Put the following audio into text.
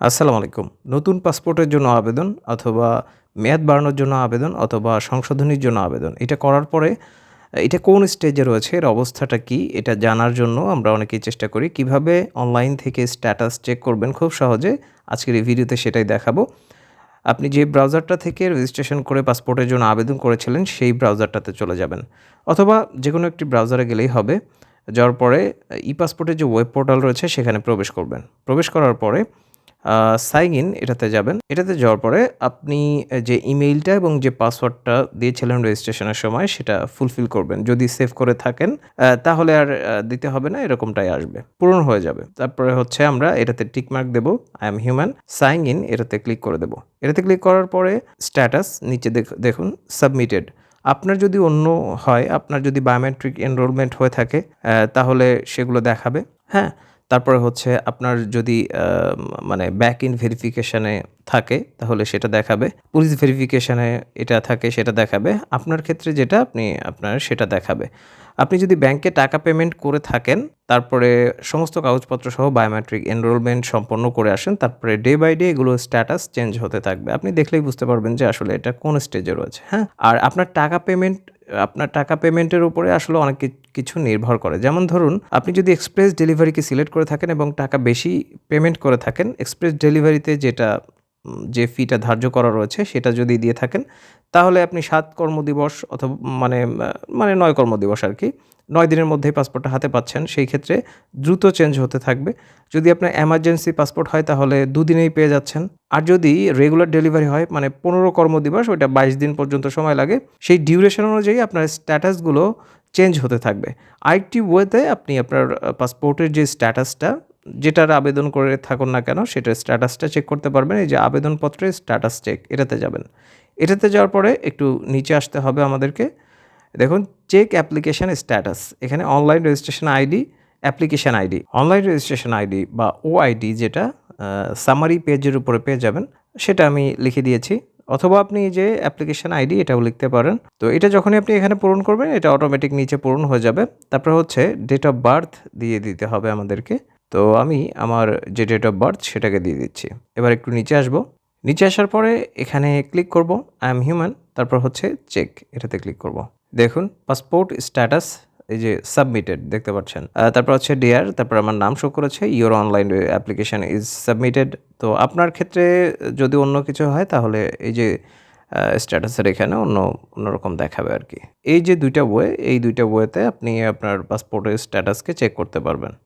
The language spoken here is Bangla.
আসসালামু আলাইকুম। নতুন পাসপোর্টের জন্য আবেদন অথবা মেয়াদ বাড়ানোর জন্য আবেদন অথবা সংশোধনীর জন্য আবেদন, এটা করার পরে, এটা কোন স্টেজে রয়েছে, এর অবস্থাটা কি, এটা জানার জন্য আমরা অনেকেই চেষ্টা করি। কীভাবে অনলাইন থেকে স্ট্যাটাস চেক করবেন? খুব সহজে আজকের এই ভিডিওতে সেটাই দেখাবো। আপনি যে ব্রাউজারটা থেকে রেজিস্ট্রেশন করে পাসপোর্টের জন্য আবেদন করেছিলেন, সেই ব্রাউজারটাতে চলে যাবেন। অথবা যে কোনো একটি ব্রাউজারে গেলেই হবে যাওয়ার পরে ই পাসপোর্টের যে ওয়েব পোর্টাল রয়েছে, সেখানে প্রবেশ করবেন। প্রবেশ করার পরে সাইন ইন এটাতে যাবেন। এটাতে যাওয়ার পরে আপনি যে ইমেইলটা এবং যে পাসওয়ার্ডটা দিয়েছিলেন রেজিস্ট্রেশনের সময়, সেটা ফুলফিল করবেন। যদি সেভ করে থাকেন তাহলে আর দিতে হবে না, এরকমটাই আসবে। পূরণ হয়ে যাবে। তারপরে হচ্ছে আমরা এটাতে টিকমার্ক দেবো I am human sign in এটাতে ক্লিক করে দেবো। এটাতে ক্লিক করার পরে স্ট্যাটাস নিচে দেখ- দেখুন সাবমিটেড আপনার যদি অন্য হয়, আপনার যদি বায়োমেট্রিক এনরোলমেন্ট হয়ে থাকে তাহলে সেগুলো দেখাবে। হ্যাঁ তারপরে হচ্ছে আপনার যদি মানে ব্যাক ইন ভেরিফিকেশানে থাকে, তাহলে সেটা দেখাবে। পুলিশ ভেরিফিকেশানে এটা থাকে, সেটা দেখাবে। আপনার ক্ষেত্রে যেটা আপনি, আপনার সেটা দেখাবে। আপনি যদি ব্যাংকে টাকা পেমেন্ট করে থাকেন, তারপরে সমস্ত কাগজপত্র সহ বায়োমেট্রিক এনরোলমেন্ট সম্পন্ন করে আসেন, তারপরে ডে বাই ডে এগুলো স্ট্যাটাস চেঞ্জ হতে থাকবে। আপনি দেখলেই বুঝতে পারবেন যে আসলে এটা কোন স্টেজে রয়েছে হ্যাঁ? আর আপনার টাকা পেমেন্ট আপনার টাকা পেমেন্টের উপরে আসলে অনেক কিছু নির্ভর করে। যেমন ধরুন, আপনি যদি এক্সপ্রেস ডেলিভারিকে সিলেক্ট করে থাকেন এবং টাকা বেশি পেমেন্ট করে থাকেন এক্সপ্রেস ডেলিভারিতে যেটা যে ফিটা ধার্য করা রয়েছে, সেটা যদি দিয়ে থাকেন, তাহলে আপনি সাত কর্মদিবস অথবা মানে মানে নয় কর্মদিবস আর কি, নয় দিনের মধ্যেই পাসপোর্টটা হাতে পাচ্ছেন, সেই ক্ষেত্রে দ্রুত চেঞ্জ হতে থাকবে। যদি আপনার এমার্জেন্সি পাসপোর্ট হয়, তাহলে দুদিনেই পেয়ে যাচ্ছেন। আর যদি রেগুলার ডেলিভারি হয় মানে পনেরো কর্মদিবস, ওইটা বাইশ দিন পর্যন্ত সময় লাগে, সেই ডিউরেশন অনুযায়ী আপনার স্ট্যাটাসগুলো চেঞ্জ হতে থাকবে। আরেকটি ওয়েতে আপনি আপনার পাসপোর্টের যে স্ট্যাটাসটা যেটার আবেদন করে থাকুন না কেন, সেটার স্ট্যাটাসটা চেক করতে পারবেন। এই যে আবেদনপত্রের স্ট্যাটাস চেক এটাতে যাবেন। এটাতে যাওয়ার পরে একটু নিচে আসতে হবে আমাদেরকে। দেখুন চেক অ্যাপ্লিকেশান স্ট্যাটাস এখানে online registration ID application ID online registration ID বা ও আইডি যেটা সামারি পেজের উপরে পেয়ে যাবেন, সেটা আমি লিখে দিয়েছি। অথবা আপনি যে অ্যাপ্লিকেশান আইডি এটাও লিখতে পারেন। তো এটা যখনই আপনি এখানে পূরণ করবেন, এটা অটোমেটিক নিচে পূরণ হয়ে যাবে। তারপর হচ্ছে ডেট অফ বার্থ দিয়ে দিতে হবে আমাদেরকে। তো আমি আমার যে ডেট অফ বার্থ সেটাকে দিয়ে দিচ্ছি। এবার একটু নিচে আসব। নিচে আসার পরে এখানে ক্লিক করব আই এম হিউম্যান তারপর হচ্ছে চেক এটাতে ক্লিক করব। দেখুন পাসপোর্ট স্ট্যাটাস এই যে সাবমিটেড দেখতে পাচ্ছেন। তারপর হচ্ছে ডিয়ার তারপর আমার নাম শো করেছে your online application is submitted তো আপনার ক্ষেত্রে যদি অন্য কিছু হয়, তাহলে এই যে স্ট্যাটাসের এখানে অন্য অন্যরকম দেখাবে আর কি। এই যে দুইটা বই এই দুইটা বইতে আপনি আপনার পাসপোর্টের স্ট্যাটাসকে চেক করতে পারবেন।